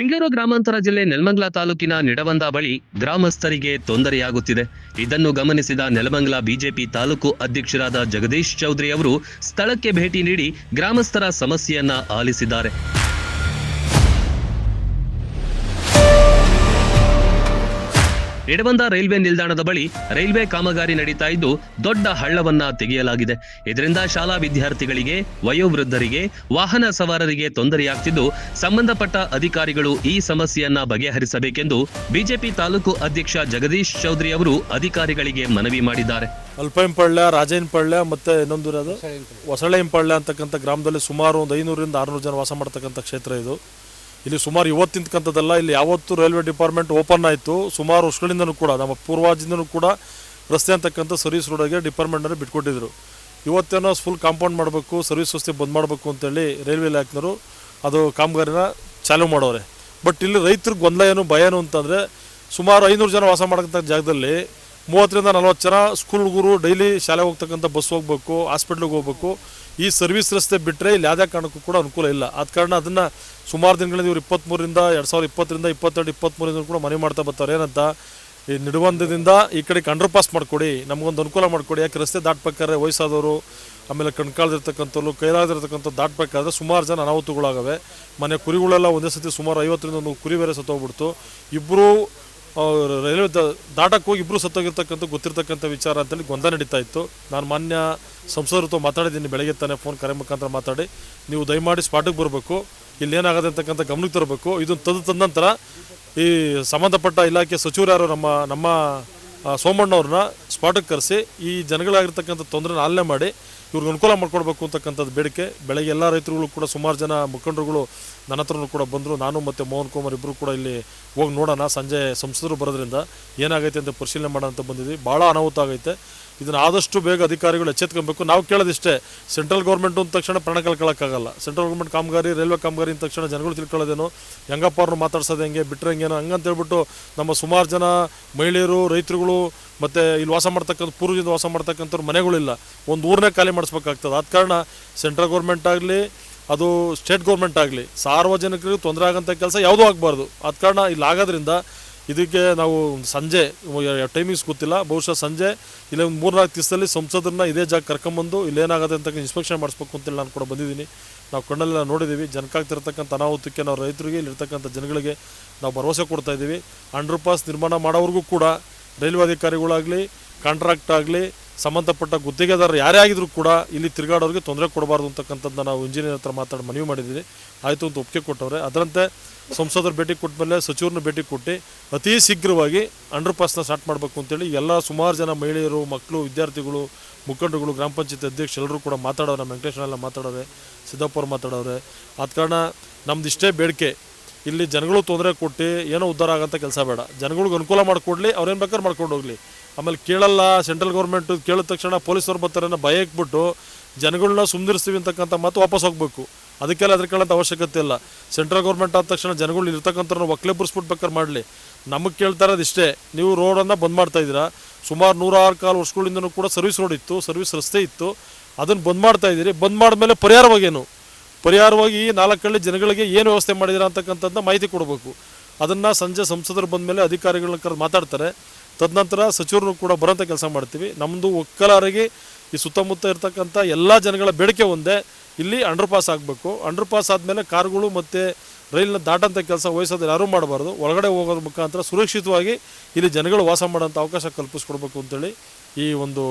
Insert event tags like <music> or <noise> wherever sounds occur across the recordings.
ಬೆಂಗಳೂರು ಗ್ರಾಮಾಂತರ ಜಿಲ್ಲೆ ನೆಲಮಂಗಲ ತಾಲೂಕಿನ ನಿಡವಂದ ಬಳಿ ಗ್ರಾಮಸ್ಥರಿಗೆ ತೊಂದರೆಯಾಗುತ್ತಿದೆ. ಇದನ್ನು ಗಮನಿಸಿದ ನೆಲಮಂಗಲ ಬಿಜೆಪಿ ತಾಲೂಕು ಅಧ್ಯಕ್ಷರಾದ ಜಗದೀಶ್ ಚೌಧರಿ ಅವರು ಸ್ಥಳಕ್ಕೆ ಭೇಟಿ ನೀಡಿ ಗ್ರಾಮಸ್ಥರ ಸಮಸ್ಯೆಯನ್ನ ಆಲಿಸಿದ್ದಾರೆ. ನಿಡವಂದ ರೈಲ್ವೆ ನಿಲ್ದಾಣದ ಬಳಿ ರೈಲ್ವೆ ಕಾಮಗಾರಿ ನಡೀತಾ ಇದ್ದು ದೊಡ್ಡ ಹಳ್ಳವನ್ನ ತೆಗೆಯಲಾಗಿದೆ. ಇದರಿಂದ ಶಾಲಾ ವಿದ್ಯಾರ್ಥಿಗಳಿಗೆ, ವಯೋವೃದ್ಧರಿಗೆ, ವಾಹನ ಸವಾರರಿಗೆ ತೊಂದರೆಯಾಗ್ತಿದ್ದು, ಸಂಬಂಧಪಟ್ಟ ಅಧಿಕಾರಿಗಳು ಈ ಸಮಸ್ಯೆಯನ್ನ ಬಗೆಹರಿಸಬೇಕೆಂದು ಬಿಜೆಪಿ ತಾಲೂಕು ಅಧ್ಯಕ್ಷ ಜಗದೀಶ್ ಚೌಧರಿ ಅವರು ಅಧಿಕಾರಿಗಳಿಗೆ ಮನವಿ ಮಾಡಿದ್ದಾರೆ. ಅಲ್ಪೈಂಪಳ್ಳ, ರಾಜೇನ್ಪಳ್ಳ ಮತ್ತೆ ಇನ್ನೊಂದು ಹೊಸಳೆಂಪಳ್ಳ ಅಂತಕ್ಕಂಥ ಗ್ರಾಮದಲ್ಲಿ ಸುಮಾರು ಒಂದು ಐನೂರಿಂದ ಆರುನೂರು ಜನ ವಾಸ ಮಾಡ್ತಕ್ಕಂಥ ಕ್ಷೇತ್ರ ಇದು. ಇಲ್ಲಿ ಸುಮಾರು ಇವತ್ತಿಂತಕ್ಕಂಥದ್ದಲ್ಲ ಇಲ್ಲಿ ಯಾವತ್ತು ರೈಲ್ವೆ ಡಿಪಾರ್ಟ್ಮೆಂಟ್ ಓಪನ್ ಆಯಿತು. ಸುಮಾರು ವರ್ಷಗಳಿಂದನೂ ಕೂಡ, ನಮ್ಮ ಪೂರ್ವಾಜಿಂದನೂ ಕೂಡ ರಸ್ತೆ ಅಂತಕ್ಕಂಥ ಸರ್ವಿಸ್ ರೋಡಿಗೆ ಡಿಪಾರ್ಟ್ಮೆಂಟನ್ನು ಬಿಟ್ಕೊಟ್ಟಿದ್ರು. ಇವತ್ತೇನೋ ಫುಲ್ ಕಾಂಪೌಂಡ್ ಮಾಡಬೇಕು, ಸರ್ವಿಸ್ ವ್ಯವಸ್ಥೆ ಬಂದ್ ಮಾಡಬೇಕು ಅಂತೇಳಿ ರೈಲ್ವೆ ಇಲಾಖೆನವರು ಅದು ಕಾಮಗಾರಿನ ಚಾಲೂ ಮಾಡೋರೆ. ಬಟ್ ಇಲ್ಲಿ ರೈತರಿಗೆ ಗೊಂದಲ ಏನು, ಭಯ ಏನು ಅಂತಂದರೆ ಸುಮಾರು ಐನೂರು ಜನ ವಾಸ ಮಾಡೋಕ್ಕಂಥ ಜಾಗದಲ್ಲಿ ಮೂವತ್ತರಿಂದ ನಲ್ವತ್ತು ಜನ ಸ್ಕೂಲ್ ಹುಡುಗರು ಡೈಲಿ ಶಾಲೆಗೆ ಹೋಗ್ತಕ್ಕಂಥ ಬಸ್ ಹೋಗ್ಬೇಕು ಹಾಸ್ಪಿಟ್ಲಿಗೆ ಹೋಗ್ಬೇಕು. ಈ ಸರ್ವಿಸ್ ರಸ್ತೆ ಬಿಟ್ಟರೆ ಇಲ್ಲಿ ಯಾವುದೇ ಕಾರಣಕ್ಕೂ ಕೂಡ ಅನುಕೂಲ ಇಲ್ಲ. ಆದ ಕಾರಣ ಅದನ್ನು ಸುಮಾರು ದಿನಗಳಿಂದ ಇವರು ಇಪ್ಪತ್ತ್ಮೂರಿಂದ ಎರಡು ಸಾವಿರದ ಇಪ್ಪತ್ತರಿಂದ, ಇಪ್ಪತ್ತೆರಡು ಇಪ್ಪತ್ತ್ಮೂರಿಂದ ಕೂಡ ಮನೆ ಮಾಡ್ತಾ ಬರ್ತಾರೆ. ಏನಂತ? ಈ ನಿಡುವಂದದಿಂದ ಈ ಕಡೆ ಅಂಡರ್ ಪಾಸ್ ಮಾಡಿಕೊಡಿ. ನಮಗೊಂದು ಅನುಕೂಲ ಮಾಡಿಕೊಡಿ. ಯಾಕೆ ರಸ್ತೆ ದಾಟಬೇಕಾದ್ರೆ ವಯಸ್ಸಾದವರು, ಆಮೇಲೆ ಕಣ್ಕಾಲ್ದಿರ್ತಕ್ಕಂಥವ್ರು ಕೈಲಾಗದಿರ್ತಕ್ಕಂಥ ದಾಟಬೇಕಾದ್ರೆ ಸುಮಾರು ಜನ ಅನಾಹುತಗಳಾಗವೆ. ಮನೆ ಕುರಿಗಳೆಲ್ಲ ಒಂದೇ ಸತಿ ಸುಮಾರು ಐವತ್ತರಿಂದ ಒಂದು ಕುರಿ ಬೇರೆ ಸತ್ತೋಗ್ಬಿಡ್ತು. ಇಬ್ಬರು ರೈಲ್ವೆ ದಾಟಕ್ಕೆ ಹೋಗಿ ಇಬ್ಬರು ಸತ್ತೋಗಿರ್ತಕ್ಕಂಥ, ಗೊತ್ತಿರ್ತಕ್ಕಂಥ ವಿಚಾರ ಅಂತೇಳಿ ಗೊಂದಲ ನಡೀತಾ ಇತ್ತು. ನಾನು ಮಾನ್ಯ ಸಂಸದರತ್ವ ಮಾತಾಡಿದ್ದೀನಿ, ಬೆಳಗ್ಗೆ ತಾನೇ ಫೋನ್ ಕರೆ ಮುಖಾಂತರ ಮಾತಾಡಿ. ನೀವು ದಯಮಾಡಿ ಸ್ಪಾಟಿಗೆ ಬರಬೇಕು. ಇಲ್ಲಿ ಏನಾಗದೆ ಅಂತಕ್ಕಂಥ ಗಮನಕ್ಕೆ ತರಬೇಕು. ಇದನ್ನು ತಂದು ತಂದ ನಂತರ ಈ ಸಂಬಂಧಪಟ್ಟ ಇಲಾಖೆ ಸಚಿವರು ಯಾರು ನಮ್ಮ ನಮ್ಮ ಸೋಮಣ್ಣವ್ರನ್ನ ಸ್ಪಾಟಿಗೆ ಕರೆಸಿ, ಈ ಜನಗಳಾಗಿರ್ತಕ್ಕಂಥ ತೊಂದರೆನ ಆಲನೆ ಮಾಡಿ ಇವ್ರಿಗೆ ಅನುಕೂಲ ಮಾಡ್ಕೊಡ್ಬೇಕು ಅಂತಕ್ಕಂಥದ್ದು ಬೇಡಿಕೆ. ಬೆಳಗ್ಗೆ ಎಲ್ಲ ರೈತರುಗಳು ಕೂಡ ಸುಮಾರು ಜನ ಮುಖಂಡರುಗಳು ನನ್ನ ಹತ್ರನೂ ಕೂಡ ಬಂದರು. ನಾನು ಮತ್ತು ಮೋಹನ್ ಕುಮಾರ್ ಇಬ್ಬರು ಕೂಡ ಇಲ್ಲಿ ಹೋಗಿ ನೋಡೋಣ. ಸಂಜೆ ಸಂಸದರು ಬರೋದ್ರಿಂದ ಏನಾಗೈತೆ ಅಂತ ಪರಿಶೀಲನೆ ಮಾಡೋಣ ಅಂತ ಬಂದಿದ್ವಿ. ಭಾಳ ಅನಾಹುತ ಆಗೈತೆ. ಇದನ್ನು ಆದಷ್ಟು ಬೇಗ ಅಧಿಕಾರಿಗಳು ಎಚ್ಚೆತ್ಕೊಬೇಕು. ನಾವು ಕೇಳೋದಿಷ್ಟೇ, ಸೆಂಟ್ರಲ್ ಗೌರ್ಮೆಂಟ್ ಅಂದ ತಕ್ಷಣ ಪ್ರಾಣ ಕಳ್ಕೊಳ್ಳೋಕ್ಕಾಗಲ್ಲ ಸೆಂಟ್ರಲ್ ಗೌರ್ಮೆಂಟ್ ಕಾಮಗಾರಿ, ರೈಲ್ವೆ ಕಾಮಗಾರಿ ಅಂದ ತಕ್ಷಣ ಜನಗಳು ತಿಳ್ಕೊಳ್ಳೋದೇನು? ಹೆಂಗಪ್ಪ ಅವ್ರನ್ನ ಮಾತಾಡ್ಸೋದು ಹೆಂಗೆ? ಬಿಟ್ಟರೆ ಹೆಂಗೇನೋ? ಹಂಗಂತೇಳ್ಬಿಟ್ಟು ನಮ್ಮ ಸುಮಾರು ಜನ ಮಹಿಳೆಯರು, ರೈತರುಗಳು ಮತ್ತು ಇಲ್ಲಿ ವಾಸ ಮಾಡ್ತಕ್ಕಂಥ, ಪೂರ್ವದಿಂದ ವಾಸ ಮಾಡ್ತಕ್ಕಂಥವ್ರು ಮನೆಗಳಿಲ್ಲ ಒಂದು ಊರನ್ನೇ ಖಾಲಿ ಮಾಡಿಸ್ಬೇಕಾಗ್ತದೆ. ಆದ ಕಾರಣ ಸೆಂಟ್ರಲ್ ಗೌರ್ಮೆಂಟ್ ಆಗಲಿ, ಅದು ಸ್ಟೇಟ್ ಗೌರ್ಮೆಂಟ್ ಆಗಲಿ, ಸಾರ್ವಜನಿಕರಿಗೆ ತೊಂದರೆ ಆಗೋಂಥ ಕೆಲಸ ಯಾವುದೂ ಆಗಬಾರ್ದು. ಆದ ಕಾರಣ ಇಲ್ಲಿ ಆಗೋದ್ರಿಂದ ಇದಕ್ಕೆ ನಾವು ಸಂಜೆ ಟೈಮಿಂಗ್ಸ್ ಗೊತ್ತಿಲ್ಲ. ಬಹುಶಃ ಸಂಜೆ, ಇಲ್ಲ ಒಂದು ಮೂರ್ನಾಲ್ಕು ದಿವಸದಲ್ಲಿ ಸಂಸದರನ್ನ ಇದೇ ಜಾಗ ಕರ್ಕೊಂಬಂದು ಇಲ್ಲೇನಾಗುತ್ತೆ ಅಂತ ಇನ್ಸ್ಪೆಕ್ಷನ್ ಮಾಡಿಸ್ಬೇಕು ಅಂತೇಳಿ ನಾನು ಕೂಡ ಬಂದಿದ್ದೀನಿ. ನಾವು ಕಣ್ಣಲ್ಲೆಲ್ಲ ನೋಡಿದ್ದೀವಿ. ಜನಕ್ಕಾಗ್ತಿರ್ತಕ್ಕಂಥ ಅನಾಹುತಕ್ಕೆ ನಾವು ರೈತರಿಗೆ ಇಲ್ಲಿರ್ತಕ್ಕಂಥ ಜನಗಳಿಗೆ ನಾವು ಭರವಸೆ ಕೊಡ್ತಾ ಇದ್ದೀವಿ. ಅಂಡರ್ ಪಾಸ್ ನಿರ್ಮಾಣ ಮಾಡೋವ್ರಿಗೂ ಕೂಡ ರೈಲ್ವೆ ಅಧಿಕಾರಿಗಳಾಗಲಿ, ಕಾಂಟ್ರಾಕ್ಟ್ ಆಗಲಿ ಸಂಬಂಧಪಟ್ಟ ಗುತ್ತಿಗೆದಾರರು ಯಾರೇ ಆಗಿದ್ರು ಕೂಡ ಇಲ್ಲಿ ತಿರುಗಾಡೋರಿಗೆ ತೊಂದರೆ ಕೊಡಬಾರ್ದು ಅಂತಕ್ಕಂಥದ್ದು ನಾವು ಇಂಜಿನಿಯರ್ ಹತ್ರ ಮಾತಾಡಿ ಮನವಿ ಮಾಡಿದ್ದೀವಿ. ಆಯಿತು ಅಂತ ಒಪ್ಪಿಗೆ ಕೊಟ್ಟವ್ರೆ. ಅದರಂತೆ ಸಂಸದರ ಭೇಟಿ ಕೊಟ್ಟ ಮೇಲೆ ಸಚಿವರನ್ನ ಭೇಟಿ ಕೊಟ್ಟು ಅತಿ ಶೀಘ್ರವಾಗಿ ಅಂಡರ್ ಪಾಸ್ನ ಸ್ಟಾರ್ಟ್ ಮಾಡಬೇಕು ಅಂತೇಳಿ ಎಲ್ಲ ಸುಮಾರು ಜನ ಮಹಿಳೆಯರು, ಮಕ್ಕಳು, ವಿದ್ಯಾರ್ಥಿಗಳು, ಮುಖಂಡರುಗಳು, ಗ್ರಾಮ ಪಂಚಾಯತ್ ಅಧ್ಯಕ್ಷ ಎಲ್ಲರೂ ಕೂಡ ಮಾತಾಡೋರು. ನಮ್ಮ ವೆಂಕಟೇಶ್ವರೆಲ್ಲ ಮಾತಾಡೋರೆ. ಸಿದ್ದಪ್ಪ ಅವ್ರು ಮಾತಾಡೋರೆ. ಆದ ಕಾರಣ ನಮ್ದು ಇಷ್ಟೇ ಬೇಡಿಕೆ ಇಲ್ಲಿ ಜನಗಳು ತೊಂದರೆ ಕೊಟ್ಟು ಏನೋ ಉದ್ಧಾರ ಆಗೋಂಥ ಕೆಲಸ ಬೇಡ. ಜನಗಳಿಗೆ ಅನುಕೂಲ ಮಾಡಿಕೊಡ್ಲಿ ಅವ್ರೇನು ಬೇಕಾದ್ರೆ ಮಾಡ್ಕೊಂಡು ಹೋಗಲಿ. ಆಮೇಲೆ ಕೇಳಲ್ಲ, ಸೆಂಟ್ರಲ್ ಗೌರ್ಮೆಂಟು ಕೇಳಿದ ತಕ್ಷಣ ಪೊಲೀಸರು ಬರ್ತಾರೆ ಅನ್ನೋ ಭಯ ಇಟ್ಬಿಟ್ಟು ಜನಗಳನ್ನ ಸುಂದರಿಸ್ತೀವಿ ಅಂತಕ್ಕಂಥ ಮಾತು ವಾಪಸ್ ಹೋಗ್ಬೇಕು. ಅದಕ್ಕೆಲ್ಲ ಹೆದರ್ಕೊಳ್ಳೋಂಥ ಅವಶ್ಯಕತೆ ಇಲ್ಲ. ಸೆಂಟ್ರಲ್ ಗೌರ್ಮೆಂಟ್ ಆದ ತಕ್ಷಣ ಜನಗಳು ಇರ್ತಕ್ಕಂಥ ಒಕ್ಕಲೆ ಬೇಕಾದ್ರೆ ಮಾಡಲಿ. ನಮಗೆ ಕೇಳ್ತಾ ಇರೋದು ಇಷ್ಟೇ. ನೀವು ರೋಡನ್ನು ಬಂದ್ ಮಾಡ್ತಾ ಇದ್ದೀರಾ. ಸುಮಾರು ನೂರಾರು ಕಾಲು ವರ್ಷಗಳಿಂದನೂ ಕೂಡ ಸರ್ವಿಸ್ ರೋಡ್ ಇತ್ತು, ಸರ್ವಿಸ್ ರಸ್ತೆ ಇತ್ತು. ಅದನ್ನು ಬಂದ್ ಮಾಡ್ತಾ ಇದ್ದೀರಿ. ಬಂದ್ ಮಾಡಿದ್ಮೇಲೆ ಪರಿಹಾರವಾಗೇನು? ಪರಿಹಾರವಾಗಿ ಈ ನಾಲ್ಕು ಹಳ್ಳಿ ಜನಗಳಿಗೆ ಏನು ವ್ಯವಸ್ಥೆ ಮಾಡಿದಿರ ಅಂತಕ್ಕಂಥದ್ದನ್ನ ಮಾಹಿತಿ ಕೊಡಬೇಕು. ಅದನ್ನು ಸಂಜೆ ಸಂಸದರು ಬಂದ ಮೇಲೆ ಅಧಿಕಾರಿಗಳನ್ನ ಕರೆದು ಮಾತಾಡ್ತಾರೆ. ತದನಂತರ ಸಚಿವರು ಕೂಡ ಬರೋಂಥ ಕೆಲಸ ಮಾಡ್ತೀವಿ. ನಮ್ಮದು ಒಕ್ಕಲಾರಿಗೆ ಈ ಸುತ್ತಮುತ್ತ ಇರ್ತಕ್ಕಂಥ ಎಲ್ಲ ಜನಗಳ ಬೇಡಿಕೆ ಒಂದೇ. ಇಲ್ಲಿ ಅಂಡರ್ ಪಾಸ್ ಆಗಬೇಕು. ಅಂಡರ್ ಪಾಸ್ ಆದಮೇಲೆ ಕಾರುಗಳು ಮತ್ತು ರೈಲಿನ ದಾಟಂಥ ಕೆಲಸ ವಹಿಸೋದು ಯಾರೂ ಮಾಡಬಾರ್ದು. ಒಳಗಡೆ ಹೋಗೋದ್ರ ಮುಖಾಂತರ ಸುರಕ್ಷಿತವಾಗಿ ಇಲ್ಲಿ ಜನಗಳು ವಾಸ ಮಾಡೋಂಥ ಅವಕಾಶ ಕಲ್ಪಿಸ್ಕೊಡ್ಬೇಕು ಅಂತೇಳಿ ಈ ಒಂದು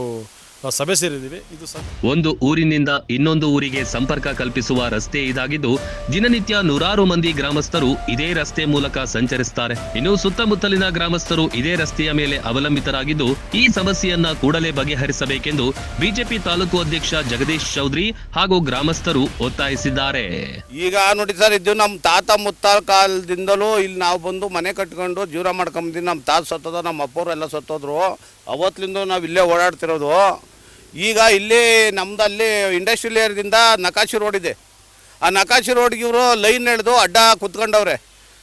ಆ, ಸಭೆ ಸೇರಿದ್ದೀವಿ. ಇದು ಒಂದು ಊರಿನಿಂದ ಇನ್ನೊಂದು ಊರಿಗೆ ಸಂಪರ್ಕ ಕಲ್ಪಿಸುವ ರಸ್ತೆ ಇದಾಗಿದ್ದು ದಿನನಿತ್ಯ ನೂರಾರು ಮಂದಿ ಗ್ರಾಮಸ್ಥರು ಇದೇ ರಸ್ತೆ ಮೂಲಕ ಸಂಚರಿಸುತ್ತಾರೆ ಇನ್ನು ಸುತ್ತಮುತ್ತಲಿನ ಗ್ರಾಮಸ್ಥರು ಇದೇ ರಸ್ತೆಯ ಮೇಲೆ ಅವಲಂಬಿತರಾಗಿದ್ದು ಈ ಸಮಸ್ಯೆಯನ್ನ ಕೂಡಲೇ ಬಗೆಹರಿಸಬೇಕೆಂದು ಬಿಜೆಪಿ ತಾಲೂಕು ಅಧ್ಯಕ್ಷ ಜಗದೀಶ್ ಚೌಧರಿ ಹಾಗೂ ಗ್ರಾಮಸ್ಥರು ಒತ್ತಾಯಿಸಿದ್ದಾರೆ. ಈಗ ನೋಡಿ ಸರ್ ಇದು ನಮ್ಮ ತಾತ ಮುತ್ತ ಕಾಲದಿಂದಲೂ ಇಲ್ಲಿ ನಾವು ಬಂದು ಮನೆ ಕಟ್ಕೊಂಡು ಜೀವನ ಮಾಡ್ಕೊಂಬಂದಿದ್ದು ನಮ್ಮ ತಾತ ಸತ್ತೋದ ನಮ್ಮ ಅಪ್ಪವ್ರು ಎಲ್ಲ ಸತ್ತೋದ್ರು. ಅವತ್ತಿಂದ ನಾವು ಇಲ್ಲೇ ಓಡಾಡ್ತಿರೋದು. ಈಗ ಇಲ್ಲಿ ನಮ್ದು ಅಲ್ಲಿ ಇಂಡಸ್ಟ್ರಿಯಲ್ ಏರಿಯಾದಿಂದ ನಕಾಶಿ ರೋಡ್ ಇದೆ. ಆ ನಕಾಶಿ ರೋಡ್ಗೆ ಇವರು ಲೈನ್ ಎಳೆದು ಅಡ್ಡ ಕುತ್ಕೊಂಡವ್ರೆ.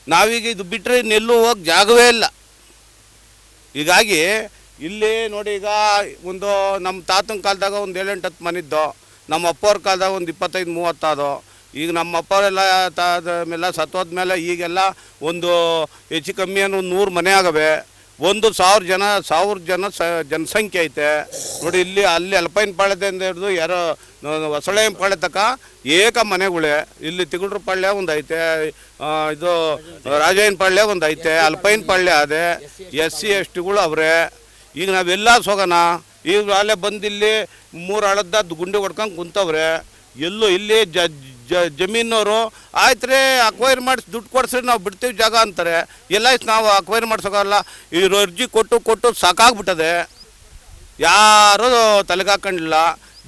ನಾವೀಗ ಇದು ಬಿಟ್ಟರೆ ಇನ್ನೆಲ್ಲೂ ಹೋಗಿ ಜಾಗವೇ ಇಲ್ಲ. ಹೀಗಾಗಿ ಇಲ್ಲಿ ನೋಡಿ ಈಗ ಒಂದು ನಮ್ಮ ತಾತನ ಕಾಲದಾಗ ಒಂದು ಏಳೆಂಟು ಹತ್ತು ಮನಿದ್ದು ನಮ್ಮ ಅಪ್ಪವ್ರ ಕಾಲದಾಗ ಒಂದು ಇಪ್ಪತ್ತೈದು ಮೂವತ್ತಾದೋ ಈಗ ನಮ್ಮ ಅಪ್ಪವರೆಲ್ಲ ತಾದ ಮೇಲೆ ಸತ್ತೋದ್ಮೇಲೆ ಈಗೆಲ್ಲ ಒಂದು ಹೆಚ್ಚು ಕಮ್ಮಿ ಅನ್ನೋ ಒಂದು ನೂರು ಮನೆ ಆಗವೆ. ಒಂದು ಸಾವಿರ ಜನ ಸಾವಿರ ಜನ ಸ, ಜನಸಂಖ್ಯೆ ಐತೆ. ನೋಡಿ ಇಲ್ಲಿ, ಅಲ್ಲಿ ಅಲ್ಪೈನ್ ಪಾಳ್ಯದಿಂದ ಹಿಡಿದು ಯಾರೋ ಹೊಸಳೆ ಪಾಳ್ಯ ತಕ್ಕ ಏಕ ಮನೆಗಳೇ. ಇಲ್ಲಿ ತಿಗುಡ್ರ ಪಾಳ್ಯ ಒಂದು ಐತೆ ಇದು ರಾಜಯ್ಯನ ಪಾಳ್ಯ ಒಂದು ಐತೆ, ಅಲ್ಪೈನ್ ಪಾಳ್ಯ ಅದೇ, ಎಸ್ ಸಿ ಎಸ್ ಟಿಗಳು ಅವರೇ. ಈಗ ನಾವೆಲ್ಲ ಸೋಗೋಣ, ಈಗ ಅಲ್ಲೇ ಬಂದಿಲ್ಲಿ ಮೂರು ಹಳದ್ದು ಗುಂಡಿ ಹೊಡ್ಕೊಂಡು ಕುಂತವ್ರೆ. ಎಲ್ಲೂ ಇಲ್ಲಿ ಜ ಜ- ಜಮೀನವರು ಆಯ್ತು ರೀ ಅಕ್ವೈರ್ ಮಾಡಿಸಿ ದುಡ್ಡು ಕೊಡಿಸ್ರಿ, ನಾವು ಬಿಡ್ತೀವಿ ಜಾಗ ಅಂತಾರೆ. ಎಲ್ಲ ನಾವು ಅಕ್ವೈರ್ ಮಾಡ್ಸೋಕಲ್ಲ ಇವ್ರು ಅರ್ಜಿ ಕೊಟ್ಟು ಕೊಟ್ಟು ಸಾಕಾಗ್ಬಿಟ್ಟದೆ. ಯಾರೂ ತಲೆಗಾಕೊಂಡಿಲ್ಲ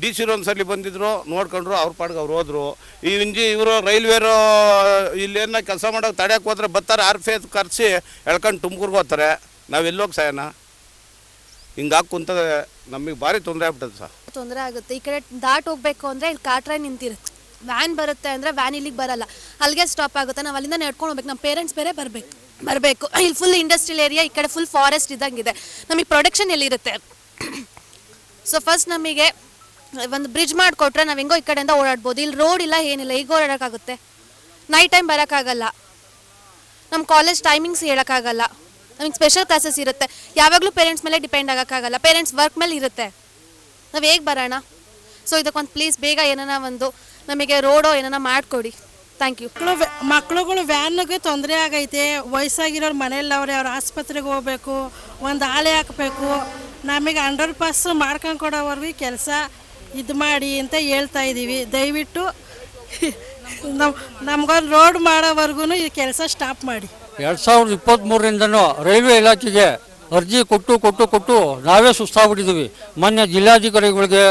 ಡಿ ಸಿ ಒಂದ್ಸಲಿ ಬಂದಿದ್ರು, ನೋಡ್ಕೊಂಡ್ರು, ಅವ್ರ ಪಾಡ್ಗೆ ಅವ್ರು ಹೋದ್ರು. ಈ ಇಂಜಿ ಇವರು ರೈಲ್ವೇರು, ಇಲ್ಲೇನ ಕೆಲಸ ಮಾಡೋಕೆ ತಡೆಯಕ್ಕೆ ಹೋದ್ರೆ ಬರ್ತಾರೆ, ಆರ್ ಪಿ ಕರೆಸಿ ಎಳ್ಕೊಂಡು ತುಮಕೂರ್ಗೆ ಹೋಗ್ತಾರೆ. ನಾವೆಲ್ಲೋಗಿ ಸಾಯನ ಹಿಂಗಾಗಿ ಕುಂತದೆ, ನಮಗೆ ಭಾರಿ ತೊಂದರೆ ಆಗ್ಬಿಟ್ಟದೆ ಸರ್. ತೊಂದರೆ ಆಗುತ್ತೆ. ಈ ಕಡೆ ದಾಟ್ ಹೋಗ್ಬೇಕು ಅಂದರೆ ಇಲ್ಲಿ ಕಾಟ್ರೆ ನಿಂತಿರುತ್ತೆ. ವ್ಯಾನ್ ಬರುತ್ತೆ ಅಂದರೆ ವ್ಯಾನ್ ಇಲ್ಲಿಗೆ ಬರಲ್ಲ. ಅಲ್ಲಿಗೆ ಸ್ಟಾಪ್ ಆಗುತ್ತೆ. ನಾವು ಅಲ್ಲಿಂದ ನಡ್ಕೊಂಡು ಹೋಗ್ಬೇಕು. ನಮ್ಮ ಪೇರೆಂಟ್ಸ್ ಬೇರೆ ಬರಬೇಕು. ಬರಬೇಕು. <coughs> ಇಲ್ಲಿ ಫುಲ್ ಇಂಡಸ್ಟ್ರಿಯಲ್ ಏರಿಯಾ ಈ ಕಡೆ ಫುಲ್ ಫಾರೆಸ್ಟ್ ಇದ್ದಂಗಿದೆ. ನಮಗೆ ಪ್ರೊಡಕ್ಷನ್ ಎಲ್ಲಿರುತ್ತೆ? ಸೊ ಫಸ್ಟ್ ನಮಗೆ ಒಂದು ಬ್ರಿಡ್ಜ್ ಮಾಡಿಕೊಟ್ರೆ ನಾವು ಹೆಂಗೋ ಈ ಕಡೆಯಿಂದ ಓಡಾಡ್ಬೋದು. ಇಲ್ಲಿ ರೋಡ್ ಇಲ್ಲ, ಏನಿಲ್ಲ. ಈಗ ಓಡಾಡೋಕ್ಕಾಗುತ್ತೆ. ನೈಟ್ ಟೈಮ್ ಬರೋಕ್ಕಾಗಲ್ಲ. ನಮ್ಮ ಕಾಲೇಜ್ ಟೈಮಿಂಗ್ಸ್ ಹೇಳೋಕ್ಕಾಗಲ್ಲ. ನಮಗೆ ಸ್ಪೆಷಲ್ ಕ್ಲಾಸಸ್ ಇರುತ್ತೆ. ಯಾವಾಗಲೂ ಪೇರೆಂಟ್ಸ್ ಮೇಲೆ ಡಿಪೆಂಡ್ ಆಗೋಕ್ಕಾಗಲ್ಲ. ಪೇರೆಂಟ್ಸ್ ವರ್ಕ್ ಮೇಲೆ ಇರುತ್ತೆ. ನಾವು ಹೇಗೆ ಬರೋಣ? ಸೊ ಇದಕ್ಕೊಂದು ಪ್ಲೀಸ್ ಬೇಗ ಏನಾರ ಒಂದು ನಮಗೆ ರೋಡೋ ಏನಾನ ಮಾಡಿಕೊಡಿ. ಥ್ಯಾಂಕ್ ಯು ಮಕ್ಕಳು ಮಕ್ಳುಗಳು ವ್ಯಾನ್ಗೆ ತೊಂದರೆ ಆಗೈತೆ. ವಯಸ್ಸಾಗಿರೋರು ಮನೆಯಲ್ಲವ್ರೆ ಅವ್ರು ಆಸ್ಪತ್ರೆಗೆ ಹೋಗ್ಬೇಕು ಒಂದು ಆಲೆ ಹಾಕಬೇಕು. ನಮಗೆ ಅಂಡರ್ ಪಾಸ್ ಮಾಡ್ಕೊಂಡು ಕೊಡೋವರೆಗೂ ಕೆಲಸ ಇದು ಮಾಡಿ ಅಂತ ಹೇಳ್ತಾ ಇದ್ದೀವಿ ದಯವಿಟ್ಟು <laughs> ನಮ್ಮ ನಮ್ಗೊಂದು ರೋಡ್ ಮಾಡೋವರೆಗೂ ಈ ಕೆಲಸ ಸ್ಟಾಪ್ ಮಾಡಿ. ಎರಡು ಸಾವಿರದ ಇಪ್ಪತ್ತ್ಮೂರರಿಂದನೂ ರೈಲ್ವೆ ಇಲಾಖೆಗೆ ಅರ್ಜಿ ಕೊಟ್ಟು ಕೊಟ್ಟು ಕೊಟ್ಟು ನಾವೇ ಸುಸ್ತಾಗ್ಬಿಟ್ಟಿದ್ದೀವಿ ಮೊನ್ನೆ ಜಿಲ್ಲಾಧಿಕಾರಿಗಳಿಗೆ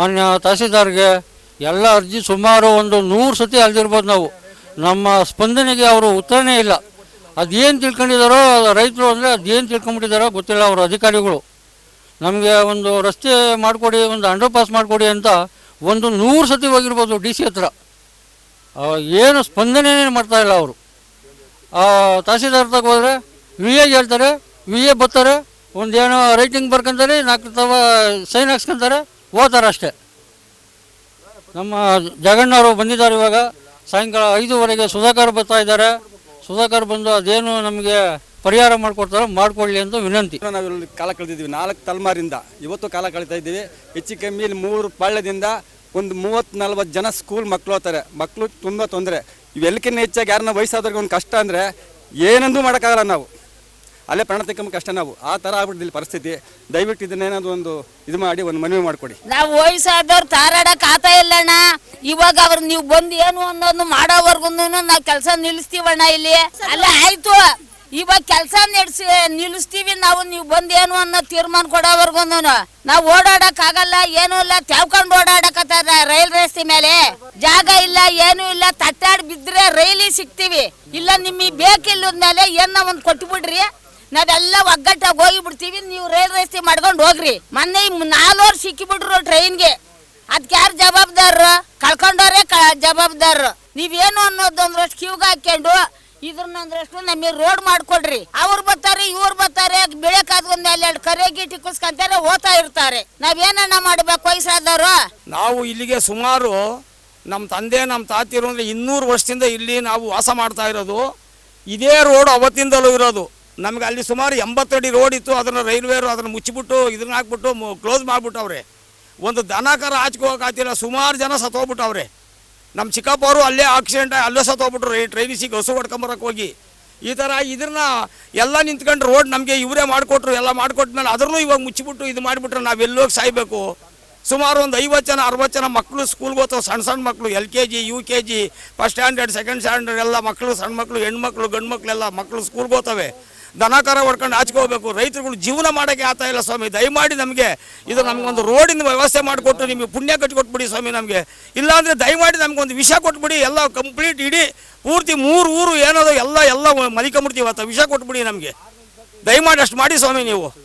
ಮೊನ್ನೆ ತಹಸೀಲ್ದಾರ್ಗೆ ಎಲ್ಲ ಅರ್ಜಿ ಸುಮಾರು ಒಂದು ನೂರು ಸತಿ ಅಲ್ದಿರ್ಬೋದು ನಾವು. ನಮ್ಮ ಸ್ಪಂದನೆಗೆ ಅವರು ಉತ್ತರನೇ ಇಲ್ಲ. ಅದೇನು ತಿಳ್ಕೊಂಡಿದ್ದಾರೋ ರೈತರು ಅಂದರೆ ಅದೇನು ತಿಳ್ಕೊಂಬಿಟ್ಟಿದ್ದಾರೋ ಗೊತ್ತಿಲ್ಲ ಅವರು ಅಧಿಕಾರಿಗಳು. ನಮಗೆ ಒಂದು ರಸ್ತೆ ಮಾಡಿಕೊಡಿ, ಒಂದು ಅಂಡರ್ ಪಾಸ್ ಮಾಡಿಕೊಡಿ ಅಂತ ಒಂದು ನೂರು ಸತಿ ಹೋಗಿರ್ಬೋದು ಡಿ ಸಿ ಹತ್ರ. ಏನು ಸ್ಪಂದನೆನೇ ಮಾಡ್ತಾ ಇಲ್ಲ ಅವರು. ತಹಸೀಲ್ದಾರ್ ತಗ ಹೋದರೆ ವಿ ಎ ಹೇಳ್ತಾರೆ ವಿ ಎ ಬರ್ತಾರೆ, ಒಂದೇನೋ ರೈಟಿಂಗ್ ಬರ್ಕೊಂತಾರೆ, ನಾಲ್ಕು ತವ ಸೈನ್ ಹಾಕ್ಸ್ಕೊಂತಾರೆ ಹೋತಾರೆ ಅಷ್ಟೇ. ನಮ್ಮ ಜಗಣ್ಣವರು ಬಂದಿದ್ದಾರೆ ಇವಾಗ. ಸಾಯಂಕಾಲ ಐದುವರೆಗೆ ಸುಧಾಕರ್ ಬರ್ತಾ ಇದ್ದಾರೆ. ಸುಧಾಕರ್ ಬಂದು ಅದೇನು ನಮಗೆ ಪರಿಹಾರ ಮಾಡಿಕೊಡ್ತಾರೋ ಮಾಡಿಕೊಳ್ಳಿ ಅಂತ ವಿನಂತಿ. ನಾವು ಇಲ್ಲಿ ಕಾಲ ಕಳೆದಿದ್ದೀವಿ. ನಾಲ್ಕು ತಲೆಮಾರಿಂದ. ಇವತ್ತು ಕಾಲ ಕಳೀತಾ ಇದ್ದೀವಿ. ಹೆಚ್ಚು ಕಮ್ಮಿ ಇಲ್ಲಿ ಮೂರು ಪಾಳ್ಯದಿಂದ ಒಂದು ಮೂವತ್ತು ನಲ್ವತ್ತು ಜನ ಸ್ಕೂಲ್ ಮಕ್ಕಳು ಹೋಗ್ತಾರೆ ಮಕ್ಕಳು ತುಂಬ ತೊಂದರೆ. ಇವೆಲ್ಲಕ್ಕಿಂತ ಹೆಚ್ಚಾಗಿ ಯಾರನ್ನ ವಯಸ್ಸಾದವ್ರಿಗೆ ಒಂದು ಕಷ್ಟ ಅಂದರೆ ಏನಂದೂ ಮಾಡೋಕ್ಕಾಗಲ್ಲ ನಾವು. ಅಲ್ಲೇ ಪ್ರಾಣ ತೆಕ್ಕಂಬ ಕಷ್ಟ ನಾವು. ಆ ಥರ ಆಗ್ಬಿಟ್ಟಿದ್ದಿಲ್ಲ ಪರಿಸ್ಥಿತಿ. ದಯವಿಟ್ಟು ಇದನ್ನೇನಾದ್ರು ಒಂದು ಇದು ಮಾಡಿ, ಒಂದು ಮನವಿ ಮಾಡ್ಕೊಡಿ. ನಾವು ವಯಸ್ಸಾದವ್ರು ತಾರಾಡಕ್ ಆತ ಇಲ್ಲಣ್ಣ. ಇವಾಗ ಅವ್ರ ನೀವು ಬಂದು ಏನು ಅನ್ನೋದು ಮಾಡೋವರ್ಗು ನಾವು ಕೆಲಸ ನಿಲ್ಲಿಸ್ತೀವಣ್ಣ ಇಲ್ಲಿ. ಅಲ್ಲ, ಆಯ್ತು. ಇವಾಗ ಕೆಲಸ ನಡೆಸಿ, ನಿಲ್ಲಿಸ್ತೀವಿ ನಾವು, ನೀವು ಬಂದು ಏನು ಅನ್ನೋ ತೀರ್ಮಾನ ಕೊಡೋವರ್ಗು ನಾವು ಓಡಾಡಕ್ ಆಗಲ್ಲ, ಏನೂ ಇಲ್ಲ ತೆವ್ಕೊಂಡು ಓಡಾಡಕತ್ತಾರ ರೈಲ್ ರಸ್ತೆ ಮೇಲೆ. ಜಾಗ ಇಲ್ಲ, ಏನೂ ಇಲ್ಲ, ತಟ್ಟಾಡ್ ಬಿದ್ರೆ ರೈಲಿ ಸಿಗ್ತೀವಿ. ಇಲ್ಲ, ನಿಮಗೆ ಬೇಕಿಲ್ಲದ ಮೇಲೆ ಏನ ಒಂದು ಕೊಟ್ಬಿಡ್ರಿ? ನಾವೆಲ್ಲ ಒಗ್ಗಟ್ಟಾಗಿ ಹೋಗಿ ಬಿಡ್ತೀವಿ ನೀವು ರೈಲ್ ರಸ್ತೆ ಮಾಡ್ಕೊಂಡು ಹೋಗ್ರಿ. ಮೊನ್ನೆ ನಾಲ್ವರು ಸಿಕ್ಕಿಬಿಟ್ರು ಟ್ರೈನ್ಗೆ ಅದಕ್ಕೆ ಯಾರು ಜವಾಬ್ದಾರರು ಕಳ್ಕೊಂಡವ್ರೆ ಜವಾಬ್ದಾರರು ನೀವೇನು ಅನ್ನೋದು ಅಂದ್ರಷ್ಟು ಕ್ಯೂಗೆ ಹಾಕೊಂಡು ಇದ್ರನ್ನ ಅಂದ್ರಷ್ಟು ನಮಗೆ ರೋಡ್ ಮಾಡ್ಕೊಡ್ರಿ ಅವ್ರು ಬರ್ತಾರೆ, ಇವ್ರು ಬರ್ತಾರೆ ಬೆಳಕಾದ್ಗೊಂದು ಎರಡು ಕರೆ ಗೀಟಿ ಕುಸ್ಕೊಂತಾರೆ ಓದ್ತಾ ಇರ್ತಾರೆ. ನಾವೇನನ್ನ ಮಾಡ್ಬೇಕು ವಯಸ್ಸಾದವರು? ನಾವು ಇಲ್ಲಿಗೆ ಸುಮಾರು ನಮ್ಮ ತಂದೆ ನಮ್ಮ ತಾತಿರು ಅಂದರೆ ಇನ್ನೂರು ವರ್ಷದಿಂದ ಇಲ್ಲಿ ನಾವು ವಾಸ ಮಾಡ್ತಾ ಇರೋದು. ಇದೇ ರೋಡ್ ಅವತ್ತಿಂದಲೂ ಇರೋದು. ನಮಗೆ ಅಲ್ಲಿ ಸುಮಾರು ಎಂಬತ್ತಡಿ ರೋಡ್ ಇತ್ತು, ಅದನ್ನು ರೈಲ್ವೇರು ಅದನ್ನು ಮುಚ್ಚಿಬಿಟ್ಟು ಇದನ್ನ ಹಾಕ್ಬಿಟ್ಟು ಕ್ಲೋಸ್ ಮಾಡಿಬಿಟ್ಟವ್ರೆ ಒಂದು ದನಕರ ಆಚ್ಕೋಕಾತಿಲ್ಲ ಸುಮಾರು ಜನ ಸತ್ತೋಗ್ಬಿಟ್ಟವ್ರೆ ನಮ್ಮ ಚಿಕ್ಕಪ್ಪವರು ಅಲ್ಲೇ ಆಕ್ಸಿಡೆಂಟ್ ಅಲ್ಲೇ ಸತ್ತೋಗ್ಬಿಟ್ರು, ರೈ ಟ್ರೈನಿಸಿಗೆ ಹಸು ಹೊಡ್ಕೊಂಬರಕ್ಕೆ ಹೋಗಿ. ಈ ಥರ ಇದನ್ನ ಎಲ್ಲ ನಿಂತ್ಕೊಂಡು ರೋಡ್ ನಮಗೆ ಇವರೇ ಮಾಡಿಕೊಟ್ರು, ಎಲ್ಲ ಮಾಡಿಕೊಟ್ಮೇಲೆ ಅದ್ರೂ ಇವಾಗ ಮುಚ್ಚಿಬಿಟ್ಟು ಇದು ಮಾಡಿಬಿಟ್ರೆ ನಾವೆಲ್ಲೋಗಿ ಸಾಯ್ಬೇಕು? ಸುಮಾರು ಒಂದು ಐವತ್ತು ಜನ, ಅರವತ್ತು ಜನ ಮಕ್ಕಳು ಸ್ಕೂಲ್ಗೆ ಹೋಗ್ತಾವೆ ಸಣ್ಣ ಸಣ್ಣ ಮಕ್ಕಳು L K G, U K G first standard second standard ಎಲ್ಲ ಮಕ್ಕಳು ಸಣ್ಣ ಮಕ್ಕಳು ಹೆಣ್ಮಕ್ಳು ಗಂಡು ಮಕ್ಕಳೆಲ್ಲ ಮಕ್ಕಳು ಸ್ಕೂಲ್ಗೆ ಹೋಗ್ತವೆ. ದನಕರ ಹೊಡ್ಕೊಂಡು ಆಚ್ಕೋಬೇಕು ರೈತರುಗಳು ಜೀವನ ಮಾಡೋಕ್ಕೆ ಆತ ಇಲ್ಲ ಸ್ವಾಮಿ. ದಯಮಾಡಿ ನಮಗೆ ಇದು ನಮಗೊಂದು ರೋಡಿನ ವ್ಯವಸ್ಥೆ ಮಾಡಿಕೊಟ್ಟು ನಿಮಗೆ ಪುಣ್ಯ ಕಟ್ಟಿಕೊಟ್ಬಿಡಿ ಸ್ವಾಮಿ ನಮಗೆ. ಇಲ್ಲಾಂದರೆ ದಯಮಾಡಿ ನಮಗೊಂದು ವಿಷ ಕೊಟ್ಬಿಡಿ. ಎಲ್ಲ ಕಂಪ್ಲೀಟ್ ಇಡೀ ಪೂರ್ತಿ ಮೂರು ಊರು ಏನದು ಎಲ್ಲ ಎಲ್ಲ ಮಲಿಕೊಂಬಿಡ್ತೀವಿ ಆತ. ವಿಷ ಕೊಟ್ಬಿಡಿ ನಮಗೆ. ದಯಮಾಡಿ ಅಷ್ಟು ಮಾಡಿ ಸ್ವಾಮಿ ನೀವು.